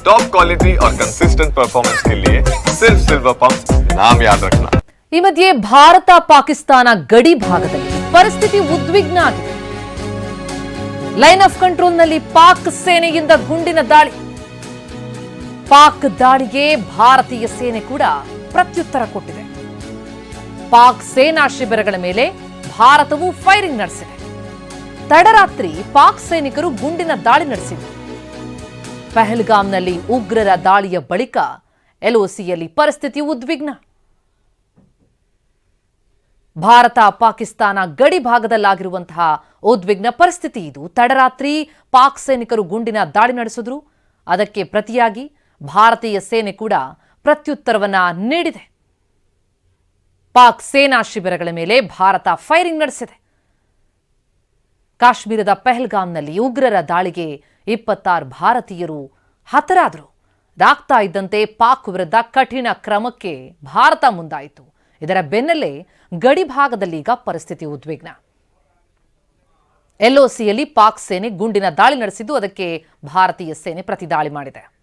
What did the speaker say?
Top quality और consistent performance के लिए सिर्फ सिल्वर पंप नाम याद रखना ಈ ಮಧ್ಯೆ ಭಾರತ ಪಾಕಿಸ್ತಾನ ಗಡಿ ಭಾಗದಲ್ಲಿ ಪರಿಸ್ಥಿತಿ ಉದ್ವಿಗ್ನ ಆಗಿದೆ ಲೈನ್ ಆಫ್ ಕಂಟ್ರೋಲ್ನಲ್ಲಿ ಪಾಕ್ ಸೇನೆಯಿಂದ ಗುಂಡಿನ ದಾಳಿ ಪಾಕ್ ದಾಳಿಗೆ ಭಾರತೀಯ ಸೇನೆ ಕೂಡ ಪ್ರತ್ಯುತ್ತರ ಕೊಟ್ಟಿದೆ ಪಾಕ್ ಸೇನಾ ಶಿಬಿರಗಳ ಮೇಲೆ ಭಾರತವು ಫೈರಿಂಗ್ ನಡೆಸಿದೆ ತಡರಾತ್ರಿ ಪಾಕ್ ಸೈನಿಕರು ಗುಂಡಿನ ದಾಳಿ ನಡೆಸಿದರು ಪಹಲ್ಗಾಮ್ನಲ್ಲಿ ಉಗ್ರರ ದಾಳಿಯ ಬಳಿಕ ಎಲ್ಒಸಿಯಲ್ಲಿ ಪರಿಸ್ಥಿತಿ ಉದ್ವಿಗ್ನ. ಭಾರತ ಪಾಕಿಸ್ತಾನ ಗಡಿ ಭಾಗದಲ್ಲಾಗಿರುವಂತಹ ಉದ್ವಿಗ್ನ ಪರಿಸ್ಥಿತಿ ಇದು. ತಡರಾತ್ರಿ ಪಾಕ್ ಸೈನಿಕರು ಗುಂಡಿನ ದಾಳಿ ನಡೆಸಿದ್ರು. ಅದಕ್ಕೆ ಪ್ರತಿಯಾಗಿ ಭಾರತೀಯ ಸೇನೆ ಕೂಡ ಪ್ರತ್ಯುತ್ತರವನ್ನ ನೀಡಿದೆ. ಪಾಕ್ ಸೇನಾ ಶಿಬಿರಗಳ ಮೇಲೆ ಭಾರತ ಫೈರಿಂಗ್ ನಡೆಸಿದೆ. ಕಾಶ್ಮೀರದ ಪೆಹಲ್ಗಾಮ್ನಲ್ಲಿ ಉಗ್ರರ ದಾಳಿಗೆ ಇಪ್ಪತ್ತಾರು ಭಾರತೀಯರು ಹತರಾದರು. ಇದಾಗ್ತಾ ಇದ್ದಂತೆ ಪಾಕ್ ವಿರುದ್ಧ ಕಠಿಣ ಕ್ರಮಕ್ಕೆ ಭಾರತ ಮುಂದಾಯಿತು. ಇದರ ಬೆನ್ನಲ್ಲೇ ಗಡಿ ಭಾಗದಲ್ಲಿ ಈಗ ಪರಿಸ್ಥಿತಿ ಉದ್ವಿಗ್ನ. ಎಲ್ಒಸಿಯಲ್ಲಿ ಪಾಕ್ ಸೇನೆ ಗುಂಡಿನ ದಾಳಿ ನಡೆಸಿದ್ದು, ಅದಕ್ಕೆ ಭಾರತೀಯ ಸೇನೆ ಪ್ರತಿದಾಳಿ ಮಾಡಿದೆ.